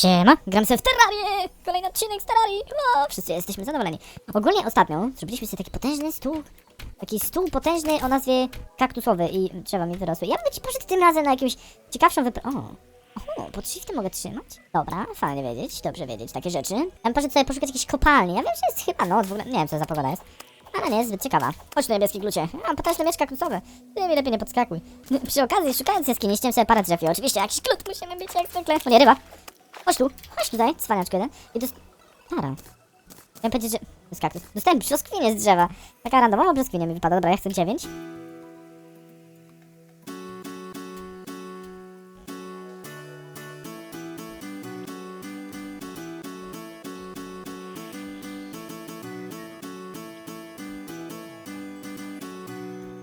Siema, gram sobie w Terrarię! Kolejny odcinek z Terrarii! O, wszyscy jesteśmy zadowoleni. Ogólnie ostatnio zrobiliśmy sobie taki potężny stół. Taki stół potężny o nazwie kaktusowy i drzewa mi wyrosły. Ja bym ci poszedł tym razem na jakąś ciekawszą wyprawę. O, o, pod shiftem mogę trzymać? Dobra, fajnie wiedzieć, dobrze wiedzieć takie rzeczy. Ja bym poszedł sobie poszukać jakiejś kopalni. Ja wiem, że jest chyba noc w ogóle, nie wiem co za pogoda jest. Ale nie jest zbyt ciekawa. Chodź tu niebieski glucie. Mam potężny miecz kaktusowy. Ty mi lepiej nie podskakuj. Przy okazji, szukając jaskini, ściąłem sobie parę drzew i oczywiście jakiś klut musimy mieć jak zwykle. O nie, ryba. Chodź tu, chodź tutaj, cwaniaczku jeden. I dos... Tara. Chciałem powiedzieć, że... To jest kaktus. Dostałem z drzewa. Taka randomowa brzoskwinia mi wypada. Dobra, ja chcę dziewięć.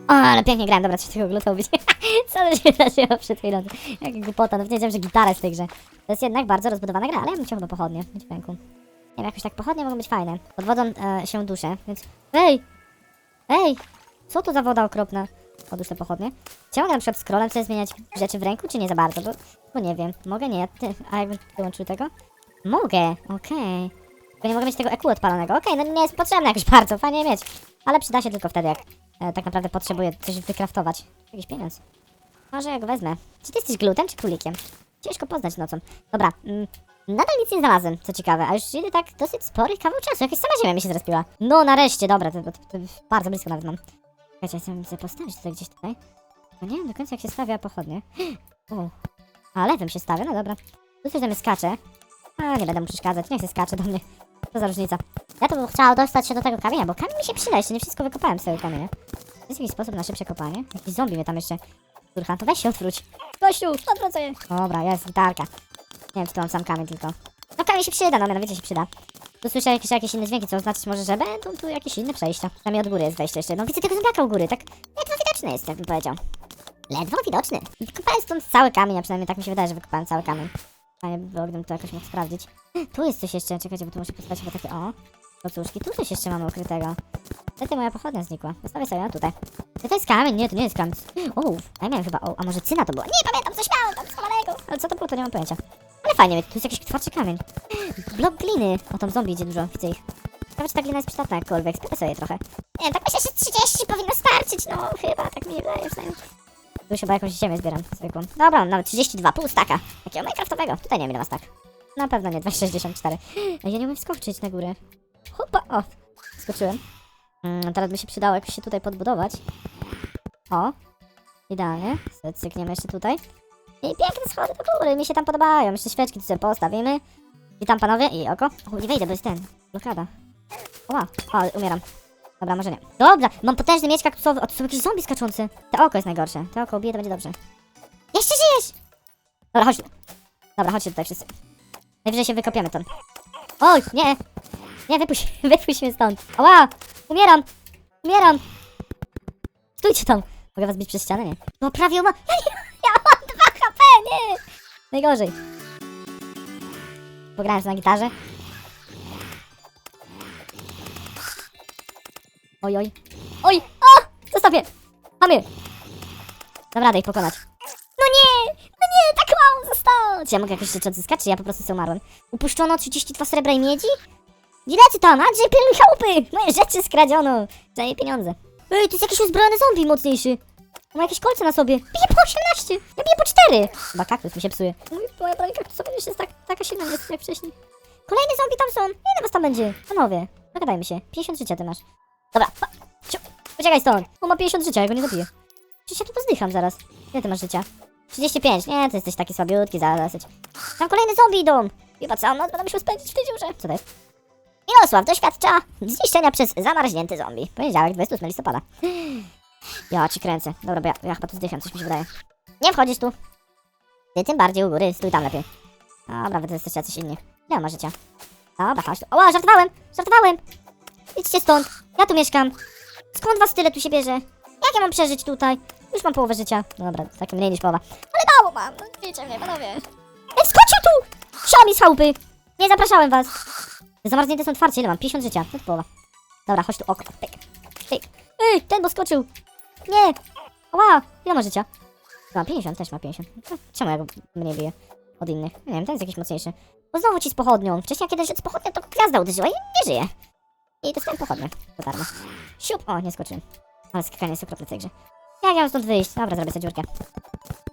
O, ale pięknie grałem, dobra, trzeba tego gluta ubić. Co się wydarzyło przed chwilą? Jaka głupota, no wiedziałem, że gitara jest w tej grze. To jest jednak bardzo rozbudowana gra, ale ja bym chciał chyba pochodnie mieć w ręku. Nie wiem, jakoś tak pochodnie mogą być fajne. Pod wodą e, się duszę, więc... Ej! Ej! Co to za woda okropna? Odłóż te pochodnie. Czy mogę na przykład scrollem sobie zmieniać rzeczy w ręku, czy nie za bardzo? Bo, bo nie wiem. Mogę? Nie. Ty, a jakbym dołączył tego? Mogę, okej. Tylko nie mogę mieć tego EQ odpalonego. Okej, no nie jest potrzebne jakoś bardzo, fajnie mieć. Ale przyda się tylko wtedy, jak e, tak naprawdę potrzebuję coś wykraftować. Jakiś pieniądz. Może ja go wezmę. Czy ty jesteś glutem, czy królikiem? Ciężko poznać nocą. Dobra, mm, nadal nic nie znalazłem, co ciekawe, a już idę tak dosyć spory kawał czasu. Jakaś sama ziemia mi się zrespiła. No nareszcie, dobra, to, to, to bardzo blisko nawet mam. Czekajcie, chcę sobie postawić tutaj gdzieś tutaj. No nie wiem do końca jak się stawia pochodnie. O, a lewym się stawia, no dobra. Tu coś tam skacze. A, nie będę mu przeszkadzać, niech się skacze do mnie. Co za różnica. Ja to bym chciała dostać się do tego kamienia, bo kamień mi się przyda, jeszcze nie wszystko wykopałem z tego kamienia. Jest jakiś sposób na szybsze kopanie? Jakiś zombie mnie tam jeszcze Turcha, to weź się odwróć. Gościu, odwrócę. Dobra, jest gitarka. Nie wiem, czy to mam sam kamień tylko. No kamień się przyda, no mianowicie się przyda. Tu słyszę jakieś, jakieś inne dźwięki, co oznaczać może, że będą tu jakieś inne przejścia. Przynajmniej od góry jest wejście jeszcze. No widzę tego zombiaka u góry, tak ledwo widoczny jest, jakbym powiedział. Ledwo widoczny. Wykopałem stąd cały kamień, a przynajmniej tak mi się wydaje, że wykopałem cały kamień. Fajnie by było, gdybym to jakoś mógł sprawdzić. Tu jest coś jeszcze, czekajcie, bo tu muszę postawić chyba takie, o, kocuszki. Tu coś jeszcze mamy ukrytego. Niestety moja pochodnia znikła. Zostawię sobie ją tutaj. Czy to jest kamień? Nie, to nie jest kamień. O, a ja miałem chyba, o, a może cyna to była? Nie pamiętam, coś miałem tam schowanego. Ale co to było, to nie mam pojęcia. Ale fajnie, tu jest jakiś twardszy kamień. Blok gliny. O, tam zombie idzie dużo, widzę ich. Ciekawe, czy ta glina jest przydatna jakkolwiek. Spytaj sobie trochę. Nie tak myślę, że 30 powinno starczyć, no chyba, tak mi wydaje przynajmniej. Tu chyba jakąś ziemię zbieram zwykłą. Dobra, nawet 32, pół staka. Takiego minecraftowego. Tutaj nie wiem ile ma stak. Na pewno nie, 264. A ja nie umiem wskoczyć na górę. Hopa, o, skoczyłem. Mm, teraz by się przydało jakoś się tutaj podbudować. O, idealnie. Cykniemy jeszcze tutaj. I piękne schody do góry, mi się tam podobają. Jeszcze świeczki tu sobie postawimy. I tam panowie, i oko. O, nie wejdę, bo jest ten, blokada. Oła, o, umieram. Dobra, może nie. Dobra, mam potężny miecz kaktusowy. O, tu są jakieś zombie skaczący. To oko jest najgorsze. To oko ubije, to będzie dobrze. Jeszcze żyjesz! Dobra, chodź. Dobra, chodźcie tutaj wszyscy. Najwyżej się wykopiemy stąd. Oj, nie! Nie, wypuść, wypuść mnie stąd. Ała! Umieram! Umieram! Stójcie tam! Mogę was bić przez ścianę? Nie. No prawie uma... Ja, nie, ja mam 2 HP, nie! Najgorzej. Pograłem na gitarze. Oj, oj. Oj! O! Zostaw! Mamy! Dam radę ich pokonać. No nie! No nie! Tak mało zostało! Czy ja mogę jakoś rzeczy odzyskać, czy ja po prostu sobie umarłem? Upuszczono 32 srebra i miedzi? Gdzie tam? Andrzej, pilnuj chałupy! Moje rzeczy skradziono! Za jej pieniądze. Ej, to jest jakiś uzbrojony zombie mocniejszy. Ma jakieś kolce na sobie. Bije po 18! Ja po 4! Chyba kaktus mi się psuje. Mój, moja broń kaktusowa już jest tak, taka silna, jest jak wcześniej. Kolejny zombie tam są! Ile was tam będzie? Panowie, dogadajmy się. 50 życia ty masz. Dobra, pa, ciu, uciekaj stąd. On ma 50 życia, ja go nie zabiję. Przecież ja tu pozdycham zaraz. Ile ty masz życia? 35. Nie, ty jesteś taki słabiutki, zaraz. Tam kolejne zombie idą. Chyba całą noc będę musiał spędzić w tej dziurze. Co to jest? Mirosław doświadcza zniszczenia przez zamarznięty zombie. Poniedziałek, 28 listopada. Ja ci kręcę. Dobra, bo ja, ja chyba tu zdycham, coś mi się wydaje. Nie wchodzisz tu. Ty tym bardziej u góry, stój tam lepiej. Dobra, wy to jesteście jacyś inni. On ma życia? Dobra, chodź tu. Oła, żartowałem! Żartowałem! Idźcie stąd. Ja tu mieszkam. Skąd was tyle tu się bierze? Jak ja mam przeżyć tutaj? Już mam połowę życia. Dobra, tak mniej niż połowa. Ale mało mam. Wiecie mnie, panowie. Skoczył tu! Szami z chałupy! Nie zapraszałem was. Zamarznięte są twarcie, ile mam? 50 życia. To połowa. Dobra, chodź tu, oko. Pyk. Ej, ten bo skoczył. Nie. Ła, ile ma życia? Ma 50, też ma 50. No, Czemu ja go mniej biję od innych? Nie wiem, ten jest jakiś mocniejszy. Bo znowu ci z pochodnią. Wcześniej kiedyś z pochodnią, to gwiazda uderzyła i nie żyje. I dostałem pochodnię. To darmo. Siup! O, nie skoczyłem. Ale skakanie jest okropne w tej grze. Jak ja mam stąd wyjść? Dobra, zrobię sobie dziurkę.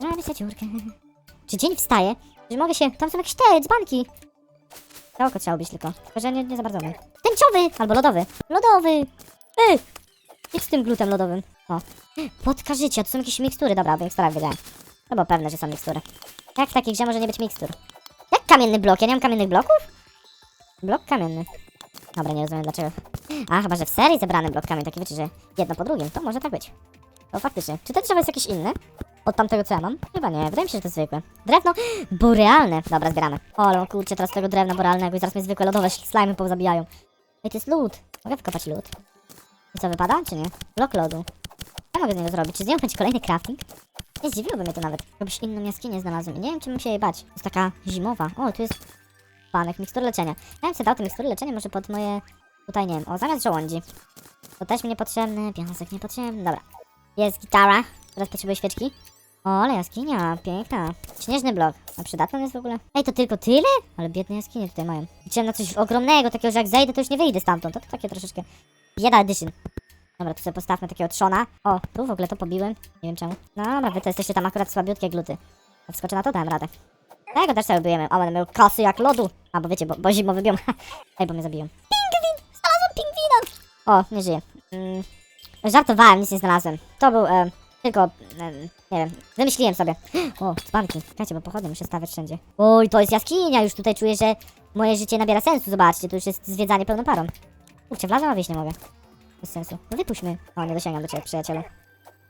Zrobię sobie dziurkę. Czy dzień wstaje? Że mogę się... Tam są jakieś te dzbanki. To oko trzeba ubić tylko. Tylko, że nie, nie za bardzo umiem. Tęczowy! Albo lodowy. Lodowy! Ej! Idź z tym glutem lodowym. O. Płotka życia, to są jakieś mikstury. Dobra, o miksturach wiedziałem. To było pewne, że są mikstury. Jak w takiej grze może nie być mikstur? Jak kamienny blok? Ja nie mam kamiennych bloków? Blok kamienny. Dobra, nie rozumiem dlaczego. A, chyba, że w serii zebrany blok kamień, taki wiecie, że jedno po drugim. To może tak być. To faktycznie. Czy to drzewo jest jakieś inne? Od tamtego, co ja mam? Chyba nie. Wydaje mi się, że to zwykłe. Drewno borealne. Dobra, zbieramy. O, kurczę, teraz tego drewna borealnego i zaraz mnie zwykłe lodowe slimy pozabijają. Ej, to jest lód. Mogę wykopać lód. I co, wypada, czy nie? Blok lodu. Co mogę z niego zrobić? Czy z niego będzie kolejny crafting? Nie zdziwiłoby mnie to nawet. Jakbyś inną jaskinię znalazłem. i Nie wiem, czy bym się jej bać. To jest taka zimowa. O, tu jest panek, mikstur leczenia. Ja bym sobie dał te mikstury leczenia może pod moje... Tutaj, nie wiem, o, zamiast żołądzi. To też mi niepotrzebny, piasek niepotrzebny, dobra. Jest gitara. Teraz potrzebuję świeczki. O, ale jaskinia, piękna. Śnieżny blok. A przydatny jest w ogóle? Ej, to tylko tyle? Ale biedne jaskinie tutaj mają. Liczyłem na coś ogromnego, takiego, że jak zejdę, to już nie wyjdę stamtąd. To, to takie troszeczkę... Bieda edition. Dobra, tu sobie postawmy takiego trzona. O, tu w ogóle to pobiłem. Nie wiem czemu. Dobra, wy to jesteście tam akurat słabiutkie gluty. To wskoczę na to, dałem radę. Tego też sobie bijemy. A będę miał kasy jak lodu. A, bo wiecie, bo, bo zimowy biom. Ej, bo mnie zabiją. Pingwin! Znalazłem pingwina! O, nie żyje. Mm, żartowałem, nic nie znalazłem. To był e, tylko, nie wiem, wymyśliłem sobie. O, dzbanki. Czekajcie, bo pochodnie muszę stawiać wszędzie. Oj, to jest jaskinia, już tutaj czuję, że moje życie nabiera sensu. Zobaczcie, tu już jest zwiedzanie pełną parą. Kurczę, wlazłem, a wyjść nie mogę. Bez sensu. No wypuść mnie. O, nie dosięgam do ciebie, przyjacielu.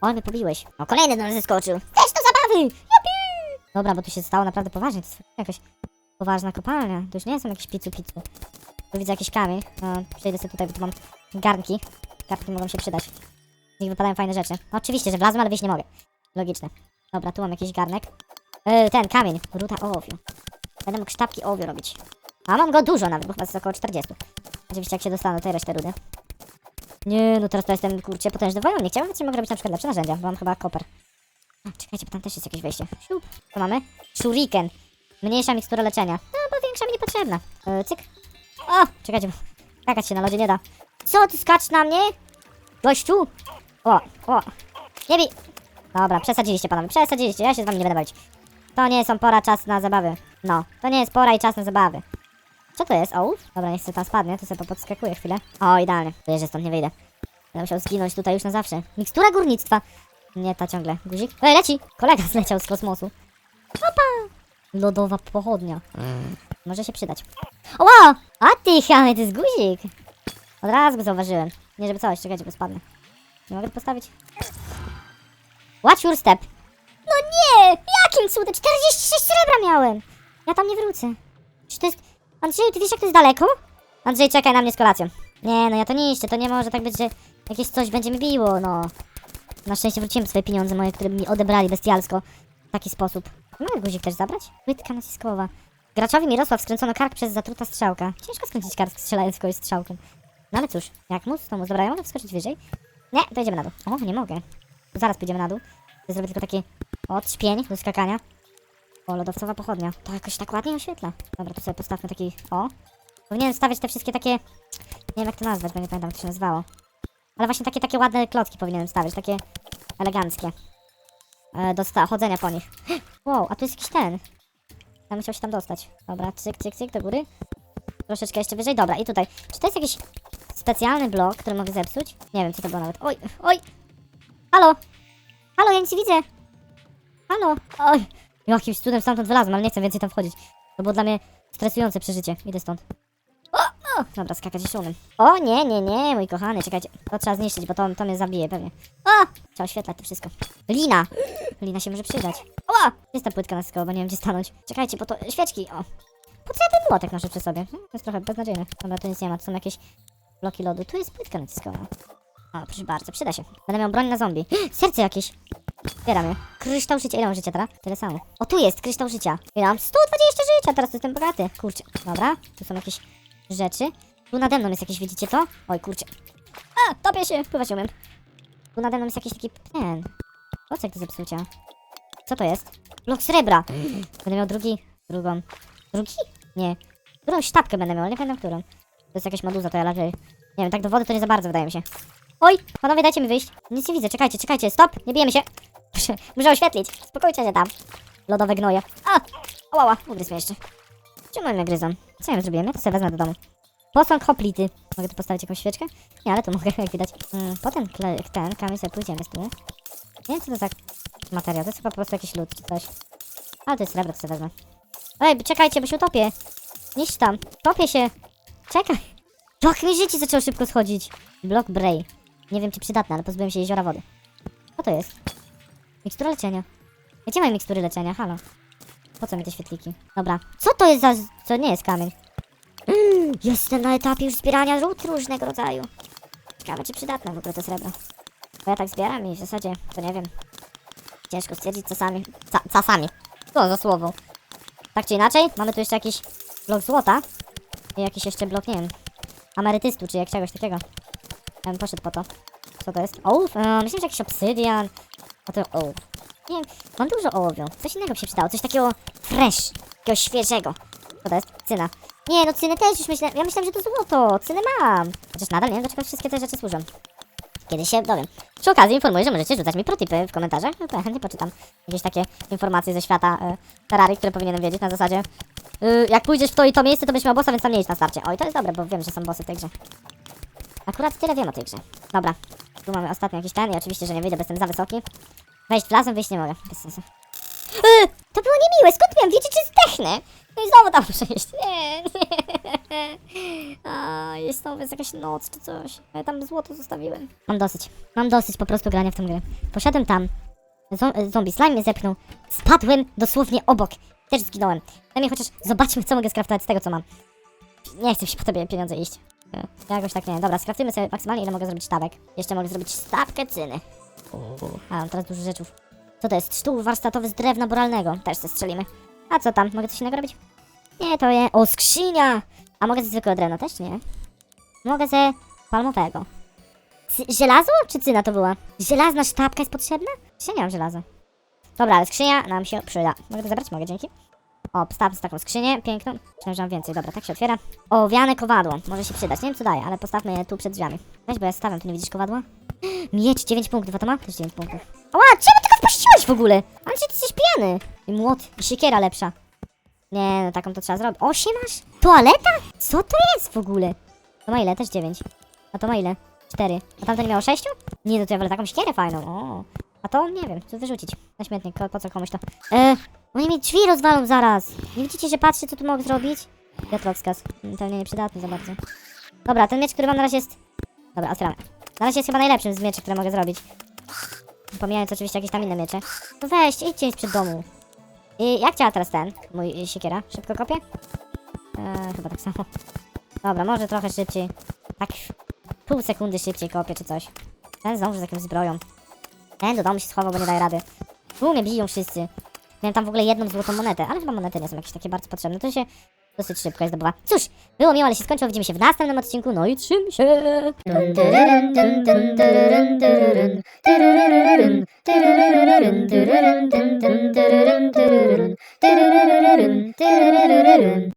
O, mnie pobiłeś. O, kolejny do nas zeskoczył. Też do zabawy! Jupi! Dobra, bo tu się stało naprawdę poważnie. To jest jakaś poważna kopalnia. To już nie są jakieś picu picu. Tu widzę jakiś kamień. No, przejdę sobie tutaj, bo tu mam garnki. Garnki mogą się przydać. Nich wypadają fajne rzeczy. No, oczywiście, że wlazłem, ale wyjść nie mogę. Logiczne. Dobra, tu mam jakiś garnek. Yy, ten, kamień. Ruda ołowiu. Będę mógł sztabki ołowiu robić. A mam go dużo nawet, bo chyba jest około 40. Oczywiście jak się dostaną do tej reszty rudy. Nie, no teraz to jestem, kurczę, potężny wojownik. Chciałbym, że mogę robić na przykład lepsze narzędzia, bo mam chyba koper. A, czekajcie, bo tam też jest jakieś wejście. Siup. Co mamy? Shuriken. Mniejsza mikstura leczenia. No, bo większa mi niepotrzebna. E, cyk. O, czekajcie, bo skakać się na lodzie nie da. Co, ty skacz na mnie? Gościu? O, o. Nie bij. Dobra, przesadziliście panowie, przesadziliście, ja się z wami nie będę bawić. To nie są pora, czas na zabawy. No, to nie jest pora i czas na zabawy. Co to jest? Ołów? Dobra, niech sobie tam spadnie, to sobie podskakuję chwilę. O, idealnie. Czuję, że stąd nie wyjdę. Będę musiał zginąć tutaj już na zawsze. Mikstura górnictwa. Nie, ta ciągle. Guzik? Ej, leci! Kolega zleciał z kosmosu. Opa! Lodowa pochodnia. Może się przydać. Oła! A ty, chamy, to jest guzik! Od razu go zauważyłem. Nie żeby coś, czekajcie, bo spadnę. Nie mogę postawić? Watch your step. No nie! Jakim cudem? 46 srebra miałem! Ja tam nie wrócę. Czy to jest... Andrzeju, ty wiesz jak to jest daleko? Andrzej, czekaj na mnie z kolacją. Nie, no ja to niszczę, to nie może tak być, że jakieś coś będzie mi biło, no. Na szczęście wróciłem swoje pieniądze moje, które mi odebrali bestialsko. W taki sposób. Mogę guzik też zabrać? Płytka naciskowa. Graczowi Mirosław skręcono kark przez zatruta strzałka. Ciężko skręcić kark strzelając kogoś strzałką. No ale cóż, jak mus, to mus. Dobra, ja mogę wskoczyć wyżej? Nie, to idziemy na dół. O, nie mogę. Zaraz pójdziemy na dół. Zrobię tylko taki odśpień do skakania. O, lodowcowa pochodnia. To jakoś tak ładnie oświetla. Dobra, to sobie postawmy taki... O. Powinienem stawiać te wszystkie takie... Nie wiem jak to nazwać, bo nie pamiętam jak to się nazywało. Ale właśnie takie, takie ładne klocki powinienem stawiać, takie eleganckie. E, do chodzenia po nich. Wow, a tu jest jakiś ten. Ja musiał się tam dostać. Dobra, cyk, cyk, cyk, do góry. Troszeczkę jeszcze wyżej. Dobra, i tutaj. Czy to jest jakiś specjalny blok, który mogę zepsuć? Nie wiem, co to było nawet. Oj, oj! Halo! Halo, ja nic nie widzę! Halo! Oj! Jakimś cudem stamtąd wylazłem, ale nie chcę więcej tam wchodzić. To było dla mnie stresujące przeżycie. Idę stąd. O, o! Dobra, skakać jeszcze umiem. O, nie, nie, nie, mój kochany, czekajcie. To trzeba zniszczyć, bo to, to mnie zabije pewnie. O! Trzeba oświetlać to wszystko. Lina! Lina się może przydać. Gdzie jest ta płytka na bo nie wiem gdzie stanąć. Czekajcie, bo to świeczki, o. Po co ja ten młotek noszę przy sobie? Hmm, to jest trochę beznadziejne. Dobra, tu nic nie ma, to są jakieś bloki lodu. Tu jest płytka naciskowa. O, proszę bardzo, przyda się. Będę miał broń na zombie. Serce jakieś! Zbieram je. Kryształ życia. Ile mam życia teraz? Tyle samo. O, tu jest kryształ życia. Ile mam? 120 życia, teraz jestem bogaty. Kurczę. Dobra, tu są jakieś rzeczy. Tu nade mną jest jakieś, widzicie to? Oj, kurczę. A, topię się. Pływać umiem. Tu nade mną jest jakiś taki ten. Klocek do zepsucia. Co to jest? Blok srebra. Będę miał drugi, drugą. Drugi? Nie. Którąś sztabkę będę miał, nie pamiętam którą. To jest jakaś meduza, to ja raczej... Nie wiem, tak do wody to nie za bardzo wydaje mi się. Oj, panowie, dajcie mi wyjść. Nic nie widzę, czekajcie, czekajcie, stop, nie bijemy się. Muszę, muszę oświetlić, spokójcie się tam. Lodowe gnoje. A, ałała, ugryzł mnie jeszcze. Czemu mnie gryzą? Co ja zrobiłem? Ja to sobie wezmę do domu. Posąg hoplity. Mogę tu postawić jakąś świeczkę? Nie, ale to mogę, jak widać. Mm, potem ten kamień sobie pójdziemy z tym. Nie wiem, co to za materiał. To jest chyba po prostu jakiś lód czy coś. Ale to jest srebro, sobie wezmę. Ej, czekajcie, bo się utopię. Niść tam. Topię się. Czekaj. Tak mi życie zaczęło szybko schodzić. Block Bray. Nie wiem, czy przydatne, ale pozbyłem się jeziora wody. Co to jest? Mikstura leczenia. Gdzie mają mikstury leczenia? Halo. Po co mi te świetliki? Dobra. Co to jest za... Co nie jest kamień? Jestem na etapie już zbierania ród różnego rodzaju. Ciekawe, czy przydatne w ogóle to srebro. Bo ja tak zbieram i w zasadzie, to nie wiem. Ciężko stwierdzić czasami. Ca czasami. Co za słowo. Tak czy inaczej, mamy tu jeszcze jakiś blok złota. I jakiś jeszcze blok, nie wiem, amerytystu, czy jak czegoś takiego. Ja bym poszedł po to. Co to jest? Ołów? E, myślałem, że jakiś obsydian. A to ołów. Nie wiem, mam dużo ołowiu. Coś innego się przydało. Coś takiego fresh. Takiego świeżego. Co to jest? Cyna. Nie, no cyny też już myślę. Ja myślałem, że to złoto. Cynę mam. Chociaż nadal nie wiem, do czego wszystkie te rzeczy służą. Kiedyś się dowiem. Przy okazji informuję, że możecie rzucać mi protipy w komentarzach. No to ja chętnie poczytam jakieś takie informacje ze świata e, Terrarii, które powinienem wiedzieć na zasadzie. Y, jak pójdziesz w to i to miejsce, to będziesz miał bossa, więc tam nie na starcie. Oj, to jest dobre, bo wiem, że są bossy w tej grze. Akurat tyle wiem o tej grze. Dobra. Tu mamy ostatni jakiś ten i oczywiście, że nie wyjdę, bo jestem za wysoki. Wejść w lasem, wyjść nie mogę. Bez sensu. Yy, to było niemiłe, skąd miałem wiedzieć, że zdechnę? No i znowu tam muszę iść. Nie, nie. A, jest znowu jest jakaś noc czy coś. Ja tam złoto zostawiłem. Mam dosyć. Mam dosyć po prostu grania w tę grę. Poszedłem tam. Zo- zombie slime mnie zepchnął. Spadłem dosłownie obok. Też zginąłem. Najmniej chociaż zobaczmy, co mogę skraftować z tego, co mam. Nie chcę się po tobie pieniądze iść. Ja Jakoś tak nie. Dobra, skraftujmy sobie maksymalnie, ile mogę zrobić sztabek. Jeszcze mogę zrobić sztabkę cyny. A, mam teraz dużo rzeczów. Co to jest? Sztuk warsztatowy z drewna boralnego. Też se strzelimy. A co tam? Mogę coś innego robić? Nie, to je... O, skrzynia! A mogę ze zwykłego drewna też, nie? Mogę ze palmowego. Cy żelazo? Czy cyna to była? Żelazna sztabka jest potrzebna? Czy nie mam żelaza? Dobra, ale skrzynia nam się przyda. Mogę to zabrać? Mogę, dzięki. O, postawmy taką skrzynię, piękną. Myślałem, że mam więcej. Dobra, tak się otwiera. Owiane kowadło. Może się przydać. Nie wiem, co daje, ale postawmy je tu przed drzwiami. Weź, bo ja stawiam. Tu nie widzisz kowadła? Mieć 9 punktów, a to ma? Też 9 punktów. Ała, czemu tylko wpuściłeś w ogóle? Ale czy ty jesteś pijany? I młot, i siekiera lepsza. Nie, no taką to trzeba zrobić. Osiem masz? Toaleta? Co to jest w ogóle? To ma ile? Też 9. A to ma ile? 4. A tamto nie miało 6? Nie, no to ja wolę taką siekierę fajną. O. A to nie wiem, co wyrzucić. Na śmietnik, po co komuś to? E, oni mi drzwi rozwalą zaraz. Nie widzicie, że patrzę, co tu mogę zrobić? Wiatrowskaz. Pewnie nieprzydatny za bardzo. Dobra, ten miecz, który mam na razie jest... Dobra, otwieramy. Na razie jest chyba najlepszym z mieczy, które mogę zrobić. Pomijając oczywiście jakieś tam inne miecze. No weźcie, idźcie przed domu. I jak działa teraz ten, mój siekiera? Szybko kopię? Eee, chyba tak samo. Dobra, może trochę szybciej. Tak pół sekundy szybciej kopię czy coś. Ten znowu z jakimś zbroją. Ten do domu się schował, bo nie daje rady. Tu mnie biją wszyscy. Miałem tam w ogóle jedną złotą monetę, ale chyba monety nie są jakieś takie bardzo potrzebne. To się dosyć szybko je zdobywa. Cóż, było miło, ale się skończyło. Widzimy się w następnym odcinku. No i trzym się!